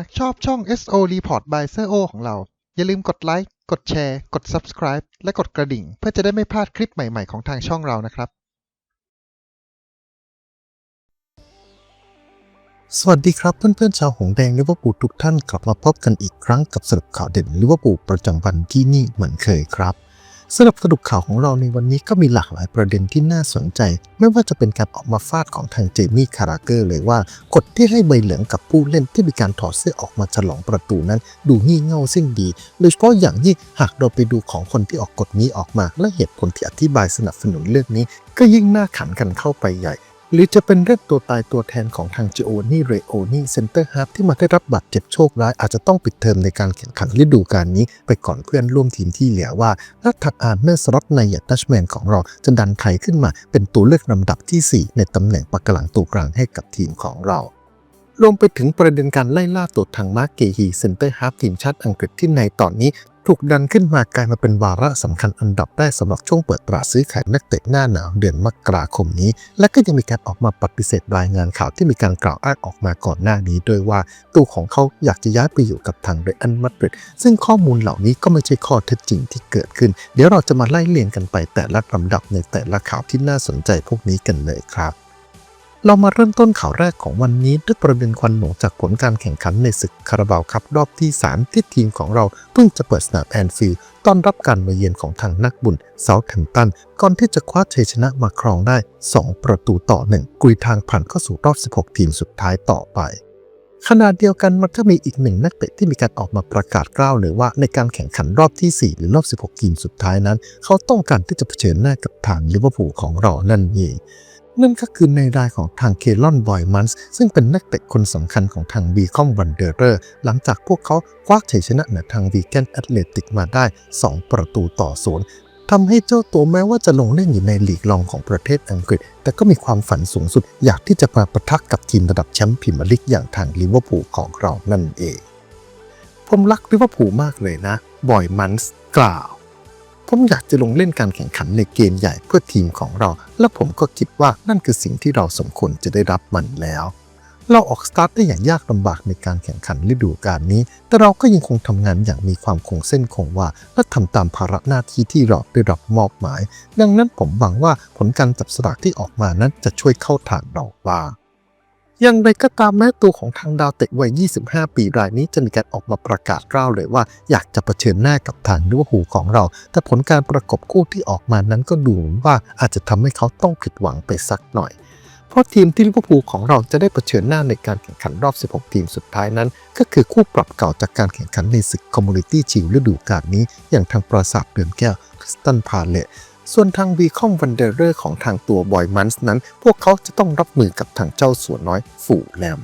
ากชอบช่อง SO Report by Sir O ของเรา อย่าลืมกดไลค์ กดแชร์ กด Subscribe และกดกระดิ่ง เพื่อจะได้ไม่พลาดคลิปใหม่ๆของทางช่องเรานะครับ สวัสดีครับเพื่อนๆชาวหงแดงลิเวอร์พูลทุกท่านกลับมาพบกันอีกครั้งกับสรุปข่าวเด่นลิเวอร์พูลประจำวันที่นี่เหมือนเคยครับ สำหรับสรุปข่าวของเราในวันนี้ก็มีหลากหลายประเด็นที่น่าสนใจ ไม่ว่าจะเป็นการออกมาฟาดของทางเจมี่คาราเกอร์เลยว่ากฎที่ให้ใบเหลืองกับผู้เล่นที่มีการถอดเสื้อออกมาฉลองประตูนั้น ดูงี่เง่าสิ้นดี โดยเฉพาะอย่างยิ่งหากเราไปดูของคนที่ออกกฎนี้ออกมา และเหตุผลที่อธิบายสนับสนุนเรื่องนี้ ก็ยิ่งน่าขันกันเข้าไปใหญ่ หรือจะเป็นเรื่องตัวตายตัวแทนของทางจิโอนี่เรโอนี่เซนเตอร์ฮาร์ฟที่มาได้รับบาดเจ็บโชคร้ายอาจจะต้องปิดเทอมในการแข่งขันฤดูกาลนี้ ไปก่อนเพื่อนร่วมทีมที่เหลือว่าและถัดอาร์เนอร์สล็อตในยัตดัชแมนของเราจะดันใครขึ้นมา เป็นตัวเลือกลำดับที่ 4 ในตำแหน่งปากกหลังตัวกลางให้กับทีมของเรารวมไปถึงประเด็นการไล่ล่าตัวทางมาร์กเกฮีเซนเตอร์ฮาร์ฟทีมชาติอังกฤษที่ในตอนนี้ถูกดันขึ้นมากลายมาเป็นวาระสำคัญอันดับแรกสำหรับช่วงเปิดตลาดซื้อขายนักเตะหน้าหนาวเดือนมกราคมนี้ และก็ยังมีการออกมาปฏิเสธรายงานข่าวที่มีการกล่าวอ้างออกมาก่อนหน้านี้ด้วยว่าตัวของเขาอยากจะย้ายไปอยู่กับทางเรอัลมาดริดซึ่งข้อมูลเหล่านี้ก็ไม่ใช่ข้อเท็จจริงที่เกิดขึ้น เดี๋ยวเราจะมาไล่เรียงกันไปแต่ละลำดับในแต่ละข่าวที่น่าสนใจพวกนี้กันเลยครับ เรามาเริ่มต้นข่าวแรกของวันนี้ด้วยประเด็นควันหลงจากผลการแข่งขันในศึกคาราบาวครับรอบที่ 3 ที่ทีมของเราเพิ่งจะเปิดสนามแอนฟิลด์ต้อนรับการมาเยือนของทางนักบุญเซาท์แฮมป์ตัน ก่อนที่จะคว้าชัยชนะมาครองได้ 2 ประตูต่อ 1 กุยทางผ่านเข้าสู่รอบ 16 ทีมสุดท้ายต่อไปขณะเดียวกันมันก็มีอีกหนึ่งนักเตะที่มีการออกมาประกาศกล้าวเลยว่าในการแข่งขันรอบที่ 4 หรือรอบ 16 ทีมสุดท้ายนั้น เขาต้องการที่จะเผชิญหน้ากับทางลิเวอร์พูลของเรานั่นเอง นั่นก็คือในรายของทางเคลอนบอยมันส์ซึ่งเป็นนักเตะคนสำคัญของทางบีคอมวันเดอร์ หลังจากพวกเขาคว้าชัยชนะเหนือทางวีแกนแอตเลติกมาได้ 2 ประตูต่อศูนย์ทำให้เจ้าตัวแม้ว่าจะลงเล่นอยู่ในลีกรองของประเทศอังกฤษ แต่ก็มีความฝันสูงสุด อยากที่จะมาประทักกับทีมระดับแชมป์พรีเมียร์ลีกอย่างทางลิเวอร์พูลของเรานั่นเอง ผมรักลิเวอร์พูลมากเลยนะบอยมันส์กล่าว ผมอยากจะลงเล่นการแข่งขันในเกมใหญ่เพื่อทีมของเรา และผมก็คิดว่านั่นคือสิ่งที่เราสมควรจะได้รับมันแล้ว เราออกสตาร์ทได้อย่างยากลำบากในการแข่งขันฤดูกาลนี้ แต่เราก็ยังคงทำงานอย่างมีความคงเส้นคงวาและทำตามภาระหน้าที่ที่เราได้รับมอบหมาย ดังนั้นผมหวังว่าผลการจับสลากที่ออกมานั้นจะช่วยเข้าทางเราบ้าง อย่างไรก็ตามแม้ตัวของทางดาวเตะวัย 25 ปีรายนี้จะมีการออกมาประกาศกล้าวเลยว่า อยากจะเผชิญหน้ากับทางลิเวอร์พูลของเรา แต่ผลการประกบคู่ที่ออกมานั้นก็ดูเหมือนว่าอาจจะทำให้เขาต้องผิดหวังไปสักหน่อย เพราะทีมที่ลิเวอร์พูลของเราจะได้เผชิญหน้าในการแข่งขันรอบ 16 ทีมสุดท้ายนั้น ก็คือคู่ปรับเก่าจากการแข่งขันในศึกคอมมูนิตี้ชิลฤดูกาลนี้ อย่างทางปราสาทเดือนแก้วคริสตันพาเลต ส่วนทางวีคอมวันเดอร์ของทางตัวบอยมันส์นั้น พวกเขาจะต้องรับมือกับทางเจ้าสัวน้อยฝูแลม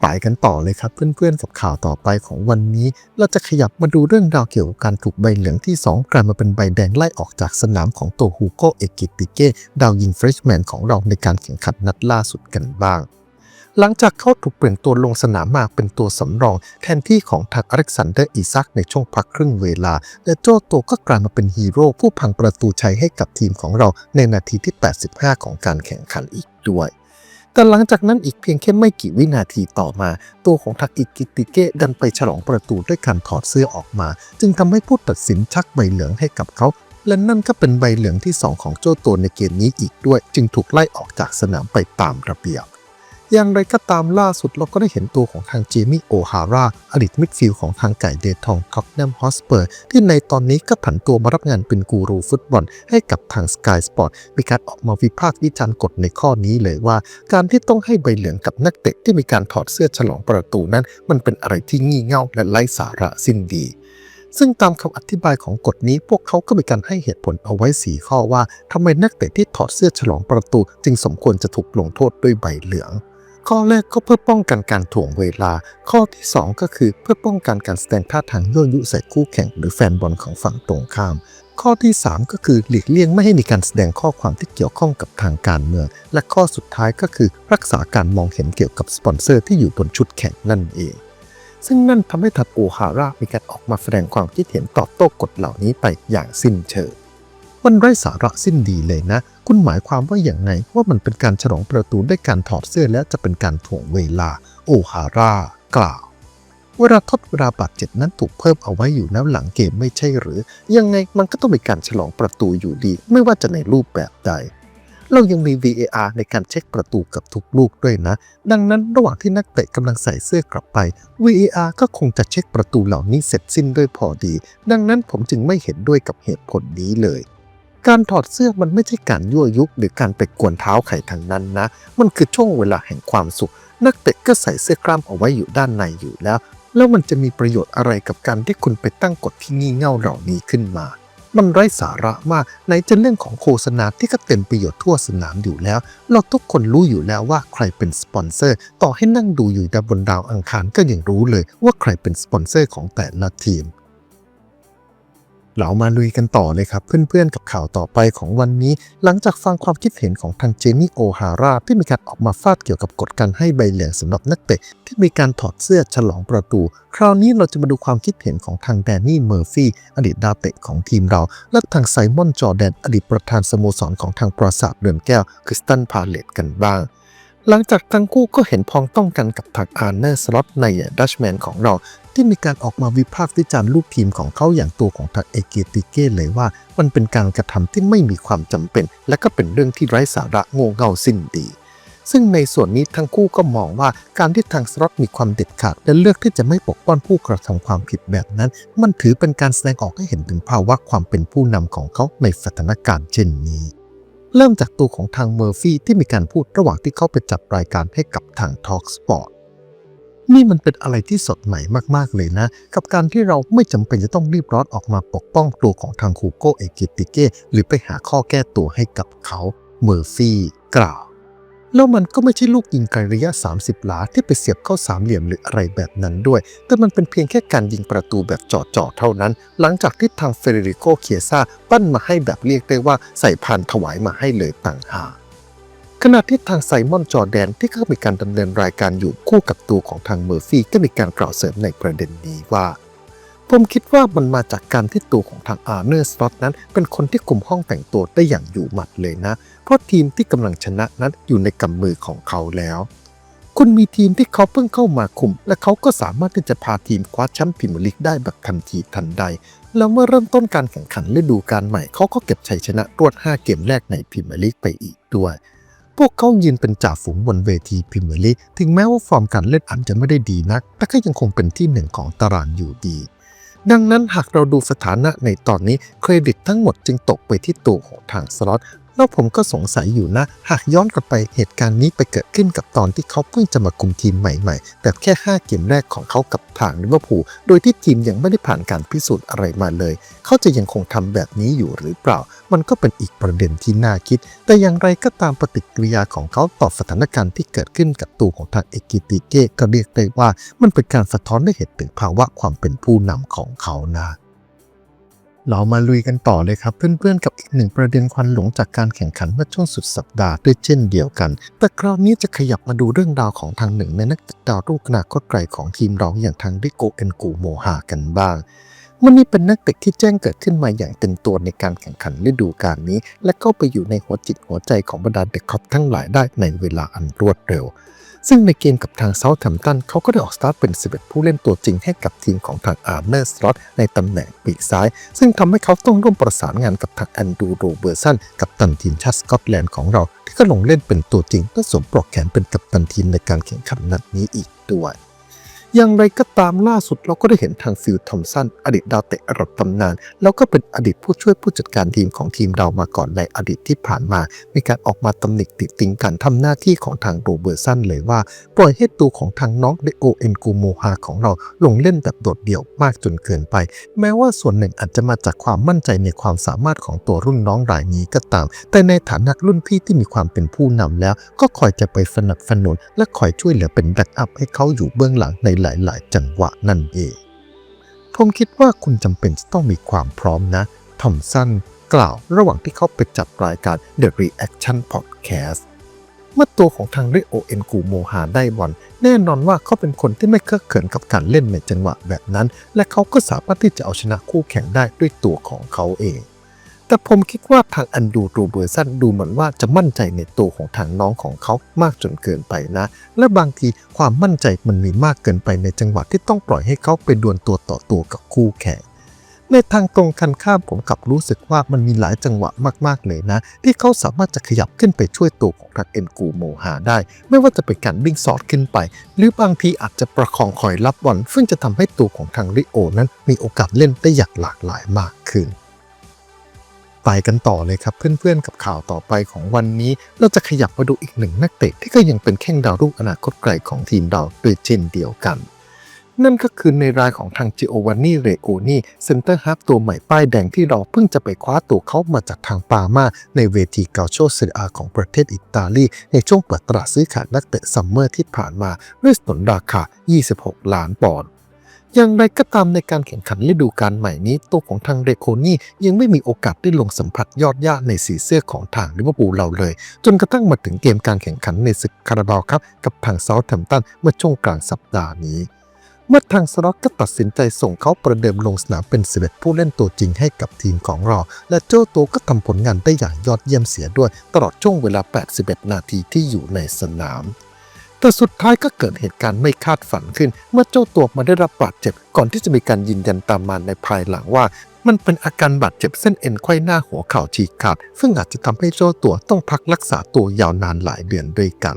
ไปกันต่อเลยครับเพื่อนๆกับข่าวต่อไปของวันนี้ เราจะขยับมาดูเรื่องราวเกี่ยวกับการถูกใบเหลืองที่ 2 กลายมาเป็นใบแดงไล่ออกจากสนามของตัวฮูโกเอกิติเก้ดาวยิงเฟรชแมนของเราในการแข่งขันนัดล่าสุดกันบ้าง หลังจากเขาถูกเปลี่ยนตัวลงสนามมาเป็นตัวสำรองแทนที่ของทางอเล็กซานเดอร์อิซักในช่วงพักครึ่งเวลา และโจโตก็กลายมาเป็นฮีโร่ผู้พังประตูชัยให้กับทีมของเราในนาทีที่ 85 ของการแข่งขันอีกด้วยแต่หลังจากนั้นอีกเพียงแค่ไม่กี่วินาทีต่อมา ตัวของทักอิกิติเกะดันไปฉลองประตูด้วยการถอดเสื้อออกมา จึงทำให้ผู้ตัดสินชักใบเหลืองให้กับเขา และนั่นก็เป็นใบเหลืองที่ 2 ของโจโตในเกมนี้อีกด้วย จึงถูกไล่ออกจากสนามไปตามระเบียบ อย่างไรก็ตามล่าสุดเราก็ได้เห็นตัวของทางเจมี่โอฮาร่าอดีตมิดฟิลด์ของทางไก่เดทองท็อกแนมฮอสเปอร์ ที่ในตอนนี้ก็ผันตัวมารับงานเป็นกูรูฟุตบอลให้กับทางสกายสปอร์ตมีการออกมาวิพากษ์วิจารณ์กฎในข้อนี้เลยว่า การที่ต้องให้ใบเหลืองกับนักเตะที่มีการถอดเสื้อฉลองประตูนั้น มันเป็นอะไรที่งี่เง่าและไร้สาระสิ้นดีซึ่งตามคำอธิบายของกฎนี้พวกเขาก็มีการให้เหตุผลเอาไว้ 4 ข้อว่าทำไมนักเตะที่ถอดเสื้อฉลองประตู จึงสมควรจะถูกลงโทษด้วยใบเหลือง ข้อแรกก็เพื่อป้องกันการถ่วงเวลา ข้อที่ 2 ก็คือเพื่อป้องกันการแสดงท่าทางยั่วยุใส่คู่แข่งหรือแฟนบอลของฝั่งตรงข้าม ข้อที่ 3 ก็คือหลีกเลี่ยงไม่ให้มีการแสดงข้อความที่เกี่ยวข้องกับทางการเมือง และข้อสุดท้ายก็คือรักษาการมองเห็นเกี่ยวกับสปอนเซอร์ที่อยู่บนชุดแข่งนั่นเอง ซึ่งนั่นทำให้ทัดโอฮาร่ามีการออกมาแสดงความคิดเห็นตอบโต้กฎเหล่านี้ไปอย่างสิ้นเชิงมันไร้สาระสิ้นดีเลยนะ คุณหมายความว่าอย่างไงว่ามันเป็นการฉลองประตูด้วยการถอดเสื้อและจะเป็นการถ่วงเวลา โอฮาร่ากล่าว เวลาทดเวลาบาดเจ็บนั้นถูกเพิ่มเอาไว้อยู่แล้วหลังเกมไม่ใช่หรือ ยังไงมันก็ต้องมีการฉลองประตูอยู่ดี ไม่ว่าจะในรูปแบบใด เรายังมี VAR ในการเช็คประตูกับทุกลูกด้วยนะ ดังนั้นระหว่างที่นักเตะกำลังใส่เสื้อกลับไป VAR ก็คงจะเช็คประตูเหล่านี้เสร็จสิ้นด้วยพอดี ดังนั้นผมจึงไม่เห็นด้วยกับเหตุผลนี้เลย การถอดเสื้อมันไม่ใช่การยั่วยุหรือการไปกวนเท้าใครทางนั้นนะ มันคือช่วงเวลาแห่งความสุข นักเตะก็ใส่เสื้อกล้ามเอาไว้อยู่ด้านในอยู่แล้ว แล้วมันจะมีประโยชน์อะไรกับการที่คุณไปตั้งกฎที่งี่เง่าเหล่านี้ขึ้นมา มันไร้สาระมากไหนจะเรื่องของโฆษณาที่ก็เต็มประโยชน์ทั่วสนามอยู่แล้ว เราทุกคนรู้อยู่แล้วว่าใครเป็นสปอนเซอร์ ต่อให้นั่งดูอยู่บนดาวอังคารก็ยังรู้เลยว่าใครเป็นสปอนเซอร์ของแต่ละทีม เรามาลุยกันต่อเลยครับ เพื่อนๆกับข่าวต่อไปของวันนี้ หลังจากฟังความคิดเห็นของทางเจนี่โอฮาร่าที่มีการออกมาฟาดเกี่ยวกับกฎการให้ใบเหลืองสำหรับนักเตะที่มีการถอดเสื้อฉลองประตู คราวนี้เราจะมาดูความคิดเห็นของทางแดนนี่เมอร์ฟี่อดีตดาวเตะของทีมเรา และทางไซมอนจอแดนอดีตประธานสโมสรของทางปราสาทเรือนแก้วคริสตันพาเลตกันบ้างหลังจากทั้งคู่ก็เห็นพ้องต้องกันกับทางอาร์เนอร์สล็อตในดัชแมนของเรา ที่มีการออกมาวิพากษ์วิจารณ์ลูกทีมของเขาอย่างตัวของทางเอเกติเก้เลยว่า มันเป็นการกระทำที่ไม่มีความจำเป็น และก็เป็นเรื่องที่ไร้สาระโง่เง่าสิ้นดีซึ่งในส่วนนี้ทั้งคู่ก็มองว่าการที่ทางสล็อตมีความเด็ดขาด และเลือกที่จะไม่ปกป้องผู้กระทำความผิดแบบนั้น มันถือเป็นการแสดงออกให้เห็นถึงภาวะความเป็นผู้นำของเขาในสถานการณ์เช่นนี้ เริ่มจากตัวของทางเมอร์ฟี่ที่มีการพูดระหว่างที่เขาไปจัดรายการให้กับทาง Talk Sport นี่มันเป็นอะไรที่สดใหม่มากๆเลยนะ กับการที่เราไม่จำเป็นจะต้องรีบร้อนออกมาปกป้องตัวของทางคูโกเอกิติเก้หรือไปหาข้อแก้ตัวให้กับเขาเมอร์ฟี่กล่าว แล้วมันก็ไม่ใช่ลูกยิงไกลระยะ 30 หลาที่ไปเสียบเข้าสามเหลี่ยมหรืออะไรแบบนั้นด้วย แต่มันเป็นเพียงแค่การยิงประตูแบบจ่อๆเท่านั้น หลังจากที่ทางเฟเดริโกเคียซาปั้นมาให้แบบเรียกได้ว่าใส่พานถวายมาให้เลยต่างหาก ขณะที่ทางไซมอนจอแดนที่เขามีการดำเนินรายการอยู่คู่กับตัวของทางเมอร์ฟี่ก็มีการกล่าวเสริมในประเด็นนี้ว่า ผมคิดว่ามันมาจากการที่ตัวของทางอาร์เนอร์สล็อตนั้น เป็นคนที่คุมห้องแต่งตัวได้อย่างอยู่หมัดเลยนะ เพราะทีมที่กำลังชนะนั้นอยู่ในกำมือของเขาแล้ว คุณมีทีมที่เขาเพิ่งเข้ามาคุม และเขาก็สามารถที่จะพาทีมคว้าแชมป์พรีเมียร์ลีกได้แบบทันทีทันใด แล้วเมื่อเริ่มต้นการแข่งขันฤดูกาลใหม่เขาก็เก็บชัยชนะรวด 5 เกมแรกในพรีเมียร์ลีกไปอีกด้วย พวกเขายืนเป็นจ่าฝูงบนเวทีพรีเมียร์ลีกถึงแม้ว่าฟอร์มการเล่นอาจจะไม่ได้ดีนัก แต่ก็ยังคงเป็นที่หนึ่งของตารางอยู่ดี ดังนั้นหากเราดูสถานะในตอนนี้เครดิตทั้งหมดจึงตกไปที่ตัวของทางสล็อต แล้วผมก็สงสัยอยู่นะ หากย้อนกลับไปเหตุการณ์นี้ไปเกิดขึ้นกับตอนที่เขาเพิ่งจะมาคุมทีมใหม่ๆแต่แค่ 5 เกมแรกของเขากับทางลิเวอร์พูลโดยที่ทีมยังไม่ได้ผ่านการพิสูจน์อะไรมาเลย เขาจะยังคงทำแบบนี้อยู่หรือเปล่า มันก็เป็นอีกประเด็นที่น่าคิด แต่อย่างไรก็ตามปฏิกิริยาของเขาต่อสถานการณ์ที่เกิดขึ้นกับตัวของทางเอกิติเก้ก็เรียกได้ว่ามันเป็นการสะท้อนให้เห็นถึงภาวะความเป็นผู้นำของเขานะ เรามาลุยกันต่อเลยครับ เพื่อนๆ กับอีกหนึ่งประเด็นควันหลงจากการแข่งขันเมื่อช่วงสุดสัปดาห์ด้วยเช่นเดียวกัน แต่คราวนี้จะขยับมาดูเรื่องราวของทางหนึ่ง ในนักดาวรุ่งอนาคตไกลของทีมเราอย่างทางริโกเอนกูโมฮากันบ้างมันนี่เป็นนักเตะที่แจ้งเกิดขึ้นมาอย่างเต็มตัวในการแข่งขันฤดูกาลนี้ และก็ไปอยู่ในหัวจิตหัวใจของบรรดาเด็กครอปทั้งหลายได้ในเวลาอันรวดเร็ว ซึ่งในเกมกับทางเซาท์แฮมป์ตันเขาก็ได้ออกสตาร์ทเป็น 11 ผู้เล่นตัวจริงให้กับทีมของทางอาร์เนอร์สล็อตในตำแหน่งปีกซ้าย ซึ่งทำให้เขาต้องร่วมประสานงานกับทางแอนดูโรเบอร์สันกับตันทีมชาติสกอตแลนด์ของเรา ที่ก็ลงเล่นเป็นตัวจริงและสวมปลอกแขนเป็นกัปตันทีมในการแข่งขันนัดนี้อีกด้วย อย่างไรก็ตามล่าสุดเราก็ได้เห็นทางฟิลทอมสันอดีตดาวเตะระดับตำนาน แล้วก็เป็นอดีตผู้ช่วยผู้จัดการทีมของทีมเรามาก่อนในอดีตที่ผ่านมา มีการออกมาตำหนิติติงการทำหน้าที่ของทางโรเบอร์สันเลยว่า ปล่อยให้ตัวของทางน้องเดโอเอ็นกูโมฮาของเราลงเล่นแบบโดดเดี่ยวมากจนเกินไป แม้ว่าส่วนหนึ่งอาจจะมาจากความมั่นใจในความสามารถของตัวรุ่นน้องรายนี้ก็ตาม แต่ในฐานะรุ่นพี่ที่มีความเป็นผู้นำแล้ว ก็คอยจะไปสนับสนุน และคอยช่วยเหลือเป็นแบ็กอัพให้เขาอยู่เบื้องหลังในหลาย ๆ จังหวะนั่นเอง ผมคิดว่าคุณจำเป็นจะต้องมีความพร้อมนะทอมสันกล่าวระหว่างที่เขาไปจัดรายการ The Reaction Podcast เมื่อตัวของทางเรโอเอ็นกูโมฮาได้บอลแน่นอนว่าเขาเป็นคนที่ไม่เคอะเขินกับการเล่นในจังหวะแบบนั้น และเขาก็สามารถที่จะเอาชนะคู่แข่งได้ด้วยตัวของเขาเอง แต่ผมคิดว่าทางอันดูรูเบอร์สันดูเหมือนว่าจะมั่นใจในตัวของทางน้องของเขามากจนเกินไปนะ และบางทีความมั่นใจมันมีมากเกินไปในจังหวะที่ต้องปล่อยให้เขาไปดวลตัวต่อตัวกับคู่แข่งในทางตรงกันข้ามผมกลับรู้สึกว่ามันมีหลายจังหวะมากๆเลยนะ ที่เขาสามารถจะขยับขึ้นไปช่วยตัวของทางเอ็นกูโมฮาได้ ไม่ว่าจะเป็นการวิ่งซอดขึ้นไป หรือบางทีอาจจะประคองคอยรับบอลซึ่งจะทำให้ตัวของทางริโอนั้นมีโอกาสเล่นได้อย่างหลากหลายมากขึ้น ไปกันต่อเลยครับเพื่อนๆกับข่าวต่อไปของวันนี้ เราจะขยับมาดูอีกหนึ่งนักเตะที่ก็ยังเป็นแข้งดาวรุ่งอนาคตไกลของทีมเราด้วยเช่นเดียวกัน นั่นก็คือในรายของทางจิโอวานนี่เรโกนี่เซนเตอร์ฮาฟตัวใหม่ป้ายแดงที่เราเพิ่งจะไปคว้าตัวเขามาจากทางปามาในเวทีเกาโชเซเรียของประเทศอิตาลี ในช่วงเปิดตลาดซื้อขายนักเตะซัมเมอร์ที่ผ่านมาด้วยสนนราคา 26 ล้านปอนด์ อย่างไรก็ตามในการแข่งขันฤดูกาลใหม่นี้ตัวของทางเรโคนี่ยังไม่มีโอกาสได้ลงสัมผัสยอดย่าในสีเสื้อของทางลิเวอร์พูลเราเลย จนกระทั่งมาถึงเกมการแข่งขันในศึกคาราบาวครับ กับทางเซาท์แฮมป์ตันเมื่อช่วงกลางสัปดาห์นี้ เมื่อทางสล็อตก็ตัดสินใจส่งเขาประเดิมลงสนามเป็น11ผู้เล่นตัวจริงให้กับทีมของเรา และโจโตก็ทำผลงานได้อย่างยอดเยี่ยมเสียด้วย ตลอดช่วงเวลา 81 นาทีที่อยู่ในสนาม แต่สุดท้ายก็เกิดเหตุการณ์ไม่คาดฝันขึ้น เมื่อเจ้าตัวมาได้รับบาดเจ็บ ก่อนที่จะมีการยืนยันตามมาในภายหลังว่า มันเป็นอาการบาดเจ็บเส้นเอ็นไขว้หน้าหัวเข่าฉีกขาด ซึ่งอาจจะทำให้เจ้าตัวต้องพักรักษาตัวยาวนานหลายเดือนด้วยกัน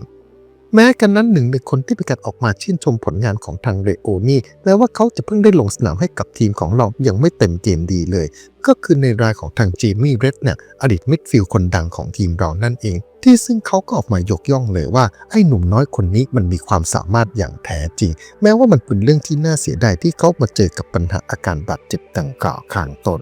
แม้กันนั้นหนึ่งในคนที่มีการออกมาชื่นชมผลงานของทางเรโอนี่แม้ว่าเขาจะเพิ่งได้ลงสนามให้กับทีมของเรายังไม่เต็มเกมดีเลย ก็คือในรายของทางจีมี่เรดเนี่ยอดีตมิดฟิลด์คนดังของทีมเรานั่นเอง ที่ซึ่งเขาก็ออกมายกย่องเลยว่า ไอ้หนุ่มน้อยคนนี้มันมีความสามารถอย่างแท้จริง แม้ว่ามันเป็นเรื่องที่น่าเสียดายที่เขามาเจอกับปัญหาอาการบาดเจ็บดังกล่าวข้างต้น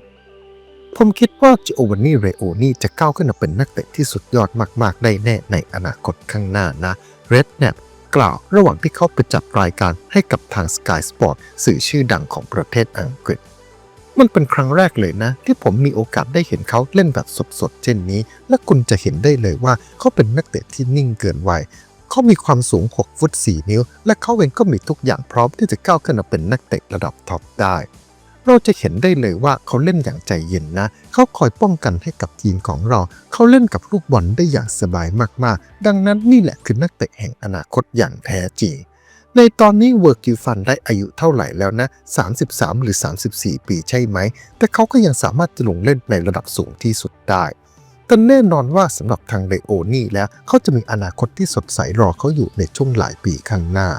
ผมคิดว่าจิโอวานีเรโอนี่จะก้าวขึ้นมาเป็นนักเตะที่สุดยอดมาก ๆ ได้แน่ในอนาคตข้างหน้านะ เรดแน p กล่าวระหว่างที่เขาไปจัดรายการให้กับทาง Sky Sport สื่อชื่อดังของประเทศอังกฤษ มันเป็นครั้งแรกเลยนะ ที่ผมมีโอกาสได้เห็นเขาเล่นแบบสดๆเช่นนี้ และคุณจะเห็นได้เลยว่าเขาเป็นนักเตะที่นิ่งเกินวัยเขามีความสูง 6 ฟุต 4 นิ้ว และเขาเองก็มีทุกอย่างพร้อมที่จะก้าวขึ้นมาเป็นนักเตะระดับท็อปได้ เราจะเห็นได้เลยว่าเขาเล่นอย่างใจเย็นนะ เขาคอยป้องกันให้กับทีมของเรา เขาเล่นกับลูกบอลได้อย่างสบายมากๆ ดังนั้นนี่แหละคือนักเตะแห่งอนาคตอย่างแท้จริง ในตอนนี้เวิร์กิลฟันได้อายุเท่าไหร่แล้วนะ 33 หรือ 34 ปีใช่ไหม แต่เขาก็ยังสามารถจะลงเล่นในระดับสูงที่สุดได้แต่แน่นอนว่าสำหรับทางเรโอนี่แล้วเขาจะมีอนาคตที่สดใสรอเขาอยู่ในช่วงหลายปีข้างหน้า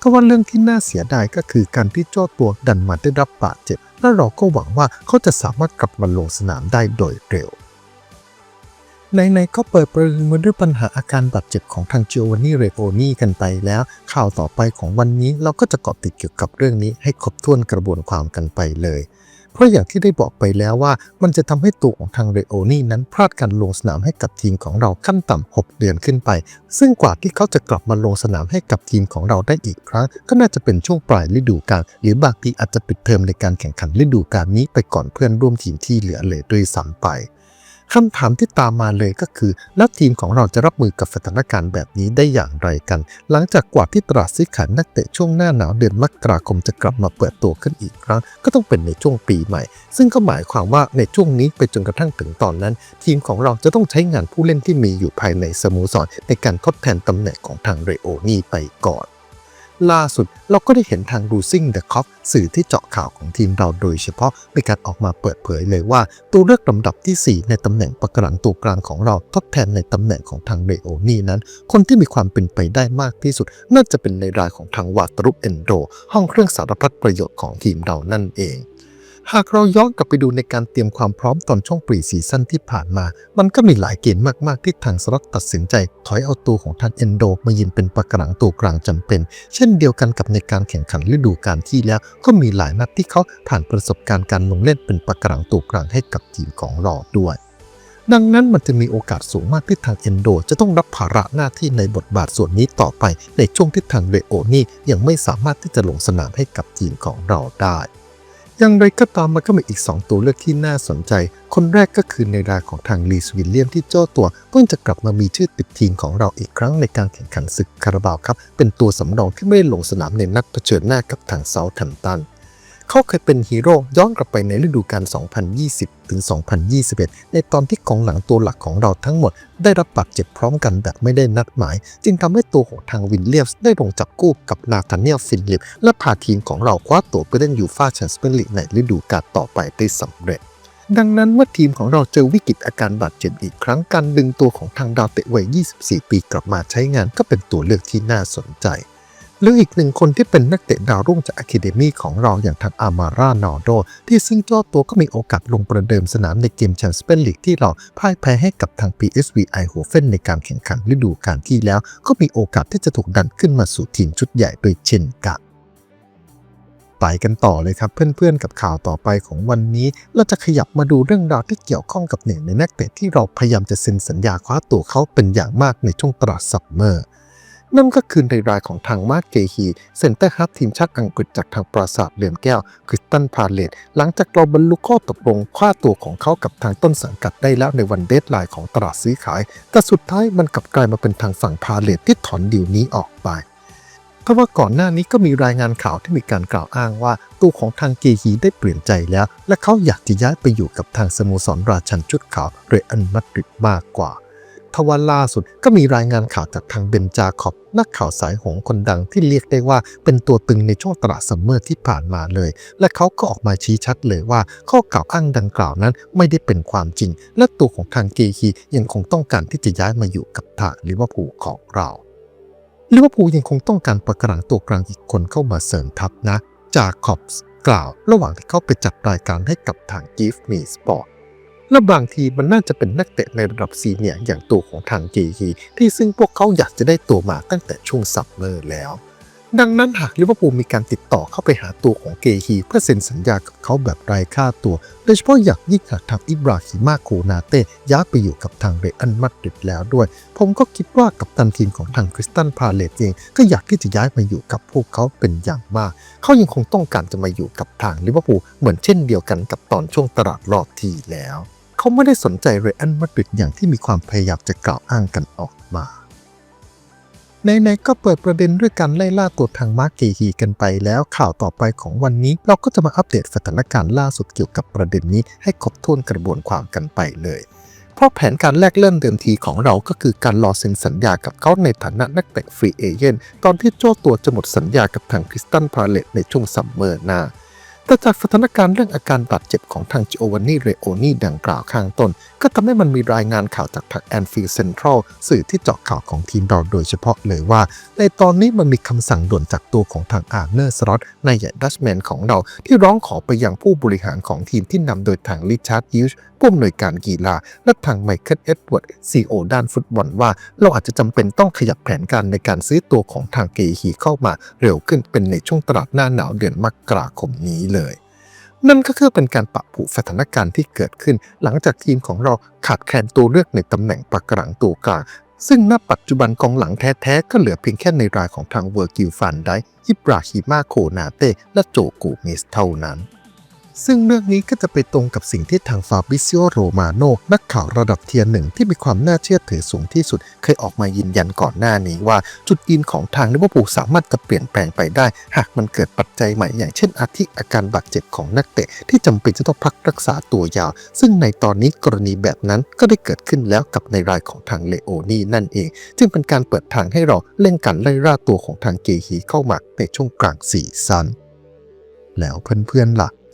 ก็ว่าเรื่องที่น่าเสียดายก็คือการที่เจ้าตัวดันมาได้รับบาดเจ็บ และเราก็หวังว่าเขาจะสามารถกลับมาลงสนามได้โดยเร็วในๆก็เปิดประเด็นมาด้วยปัญหาอาการบาดเจ็บของทางจิโอวานีเรโอนี่กันไปแล้ว ข่าวต่อไปของวันนี้เราก็จะเกาะติดเกี่ยวกับเรื่องนี้ให้ครบถ้วนกระบวนความกันไปเลย เพราะอย่างที่ได้บอกไปแล้วว่า มันจะทำให้ตัวของทางเรโอนี่นั้นพลาดการลงสนามให้กับทีมของเราขั้นต่ำ6เดือนขึ้นไป ซึ่งกว่าที่เขาจะกลับมาลงสนามให้กับทีมของเราได้อีกครั้ง ก็น่าจะเป็นช่วงปลายฤดูกาลหรือบางทีอาจจะปิดเทอมในการแข่งขันฤดูกาลนี้ไปก่อนเพื่อนร่วมทีมที่เหลือเลยด้วยซ้ำไป คำถามที่ตามมาเลยก็คือ แล้วทีมของเราจะรับมือกับสถานการณ์แบบนี้ได้อย่างไรกัน หลังจากกว่าที่ตลาดซื้อขายนักเตะช่วงหน้าหนาวเดือนมกราคมจะกลับมาเปิดตัวขึ้นอีกครั้ง ก็ต้องเป็นในช่วงปีใหม่ ซึ่งก็หมายความว่าในช่วงนี้ไปจนกระทั่งถึงตอนนั้น ทีมของเราจะต้องใช้งานผู้เล่นที่มีอยู่ภายในสโมสรในการทดแทนตำแหน่งของทางเรโอนี่ไปก่อน ล่าสุดเราก็ได้เห็นทางรูซิงเดอะคอฟสื่อที่เจาะข่าวของทีมเราโดยเฉพาะมีการออกมาเปิดเผยเลยว่า ตัวเลือกลำดับที่ 4 ในตำแหน่งประกรังตัวกลางของเราทดแทนในตำแหน่งของทางเรโอนี่นั้น คนที่มีความเป็นไปได้มากที่สุด น่าจะเป็นในรายของทางวาตรุปเอนโดห้องเครื่องสารพัดประโยชน์ของทีมเรานั่นเอง หากเราย้อนกลับไปดูในการเตรียมความพร้อมตอนช่วงปรีซีซั่นที่ผ่านมา มันก็มีหลายเกณฑ์มากๆที่ทางสล็อตตัดสินใจ ถอยเอาตัวของทางเอนโด มายืนเป็นปะกรังตัวกลางจำเป็น เช่นเดียวกันกับในการแข่งขันฤดูกาลที่แล้ว ก็มีหลายนัดที่เขาผ่านประสบการณ์การลงเล่นเป็นปะกรังตัวกลางให้กับทีมของเราด้วยดังนั้นมันจะมีโอกาสสูงมากที่ทางเอนโด จะต้องรับภาระหน้าที่ในบทบาทส่วนนี้ต่อไป ในช่วงที่ทางเรโอนี่ยังไม่สามารถที่จะลงสนามให้กับทีมของเราได้ อย่างไรก็ตามมันก็มีอีก 2 ตัวเลือกที่น่าสนใจ คนแรกก็คือในรายของทางลีสวิลเลียมที่เจ้าตัวเพิ่งจะกลับมามีชื่อติดทีมของเราอีกครั้งในการแข่งขันศึกคาราบาวครับ เป็นตัวสำรองที่ไม่ได้ลงสนามในนัดเผชิญหน้ากับทางเซาท์แฮมป์ตัน เขาเคยเป็นฮีโร่ย้อนกลับไปในฤดูกาล 2020 ถึง 2021 ในตอนที่กองหลังตัวหลักของเราทั้งหมด ได้รับบาดเจ็บพร้อมกันแบบไม่ได้นัดหมาย จึงทำให้ตัวของทางวินเลียมส์ได้ลงจับกู้กับนาธานเนียลฟินลิป และพาทีมของเราคว้าตั๋วไปเล่นยูฟ่าแชมเปี้ยนลีกในฤดูกาลต่อไปได้สำเร็จดังนั้นเมื่อทีมของเราเจอวิกฤตอาการบาดเจ็บอีกครั้งการดึงตัวของทางดาวเตะวัย 24 ปีกลับมาใช้งานก็เป็นตัวเลือกที่น่าสนใจ หรืออีกหนึ่งคนที่เป็นนักเตะดาวรุ่งจากอะคาเดมีของเราอย่างทางอามาร่านอโด ที่ซึ่งเจ้าตัวก็มีโอกาสลงประเดิมสนามในเกมแชมเปี้ยนลีกที่เราพ่ายแพ้ให้กับทาง PSV i h o f e n ในการแข่งขันฤดูกาลที่แล้ว ก็มีโอกาสที่จะถูกดันขึ้นมาสู่ทีมชุดใหญ่โดยเช่นกันไปกันต่อเลยครับเพื่อนๆกับข่าวต่อไปของวันนี้ เราจะขยับมาดูเรื่องราวที่เกี่ยวข้องกับหนึ่งในนักเตะที่เราพยายามจะเซ็นสัญญาคว้าตัวเขาเป็นอย่างมากในช่วงตลาดซัมเมอร์ นั่นก็คือในรายของทางมาเกฮีเซนเตอร์ฮับทีมชาติอังกฤษจากทางปราสาทเหลี่ยมแก้วคริสตันพาเลตหลังจากเราบรรลุข้อตกลงคว้าตัวของเขากับทางต้นสังกัดได้แล้วในวันเดทไลน์ของตลาดซื้อขาย แต่สุดท้ายมันกลับกลายมาเป็นทางฝั่งพาเลตที่ถอนดีลนี้ออกไปเพราะว่าก่อนหน้านี้ก็มีรายงานข่าวที่มีการกล่าวอ้างว่า ตัวของทางเกฮีได้เปลี่ยนใจแล้ว และเขาอยากจะย้ายไปอยู่กับทางสโมสรราชันชุดขาวเรอัลมาดริดมากกว่า ทว่าล่าสุดก็มีรายงานข่าวจากทางเบนจาคอบ นักข่าวสายหงคนดังที่เรียกได้ว่าเป็นตัวตึงในช่วงตลาดซัมเมอร์ที่ผ่านมาเลย และเขาก็ออกมาชี้ชัดเลยว่า ข้อกล่าวอ้างดังกล่าวนั้นไม่ได้เป็นความจริง และตัวของทางเกฮียังคงต้องการที่จะย้ายมาอยู่กับทางลิเวอร์พูลของเราลิเวอร์พูลยังคงต้องการประกรังตัวกลางอีกคนเข้ามาเสริมทัพนะ จาคอบส์กล่าว ระหว่างที่เขาไปจัดรายการให้กับทาง Give Me Sport และบางทีมันน่าจะเป็นนักเตะในระดับซีเนียอย่างตัวของทางเกฮีที่ซึ่งพวกเขาอยากจะได้ตัวมาตั้งแต่ช่วงซัมเมอร์แล้ว ดังนั้นหากลิเวอร์พูลมีการติดต่อเข้าไปหาตัวของเกฮีเพื่อเซ็นสัญญากับเขาแบบไร้ค่าตัว โดยเฉพาะอยากยิ่งหากทางอิบราฮิมาโคนาเต้ย้ายไปอยู่กับทางเรอัลมาดริดแล้วด้วย ผมก็คิดว่ากับตันทีมของทางคริสตันพาเลตเองก็อยากที่จะย้ายมาอยู่กับพวกเขาเป็นอย่างมาก เขายังคงต้องการจะมาอยู่กับทางลิเวอร์พูลเหมือนเช่นเดียวกันกับตอนช่วงตลาดรอบที่แล้ว เขาไม่ได้สนใจเรอัลมาดริดอย่างที่มีความพยายามจะกล่าวอ้างกันออกมาในๆก็เปิดประเด็นด้วยการไล่ล่าตัวทางมาร์กเกฮีกันไปแล้วข่าวต่อไปของวันนี้ เราก็จะมาอัปเดตสถานการณ์ล่าสุดเกี่ยวกับประเด็นนี้ให้ครบถ้วนกระบวนความกันไปเลย เพราะแผนการแลกเล่นเดิมทีของเราก็คือการรอเซ็นสัญญากับเขาในฐานะนักเตะฟรีเอเจนต์ตอนที่โจ้ตัวจะหมดสัญญากับทางคริสตันพาเลตในช่วงซัมเมอร์หน้า แต่จากสถานการณ์เรื่องอาการบาดเจ็บของทางจิโอวานนี่เรโอนี่ดังกล่าวข้างต้น ก็ทำให้มันมีรายงานข่าวจากทางแอนฟิลเซ็นทรัลสื่อที่เจาะข่าวของทีมเราโดยเฉพาะเลยว่า ในตอนนี้มันมีคำสั่งด่วนจากตัวของทางอาร์เนอร์สล็อตนายใหญ่ดัชแมนของเราที่ร้องขอไปยังผู้บริหารของทีมที่นำโดยทางริชาร์ดฮิวช์ผู้อำนวยการกีฬา และทางไมเคิลเอ็ดเวิร์ดซีโอด้านฟุตบอลว่า เราอาจจะจำเป็นต้องขยับแผนการในการซื้อตัวของทางเกฮีเข้ามาเร็วขึ้นเป็นในช่วงตลาดหน้าหนาวเดือนมกราคมนี้เลยนั่นก็คือเป็นการปรับผูสถานการณ์ที่เกิดขึ้น หลังจากทีมของเราขาดแคลนตัวเลือกในตำแหน่งปักกลางตัวกลางซึ่งณปัจจุบันกองหลังแท้ๆ ก็เหลือเพียงแค่ในรายของทางเวอร์กิลฟันได้อิบราฮิมาโคนาเต้และโจกูเมสเท่านั้น ซึ่งเรื่องนี้ก็จะไปตรงกับสิ่งที่ทางฟาบิซิโอโรมาโนนักข่าวระดับเทียร์หนึ่งที่มีความน่าเชื่อถือสูงที่สุด เคยออกมายืนยันก่อนหน้านี้ว่าจุดยืนของทางลิเวอร์พูลสามารถจะเปลี่ยนแปลงไปได้ หากมันเกิดปัจจัยใหม่อย่างเช่นอาทิอาการบาดเจ็บของนักเตะที่จำเป็นจะต้องพักรักษาตัวยาว ซึ่งในตอนนี้กรณีแบบนั้นก็ได้เกิดขึ้นแล้วกับในรายของทางเลโอนี่นั่นเอง จึงเป็นการเปิดทางให้เราเล่นการไล่ล่าตัวของทางเกฮีเข้ามาในช่วงกลางซีซั่นแล้วเพื่อนๆล่ะ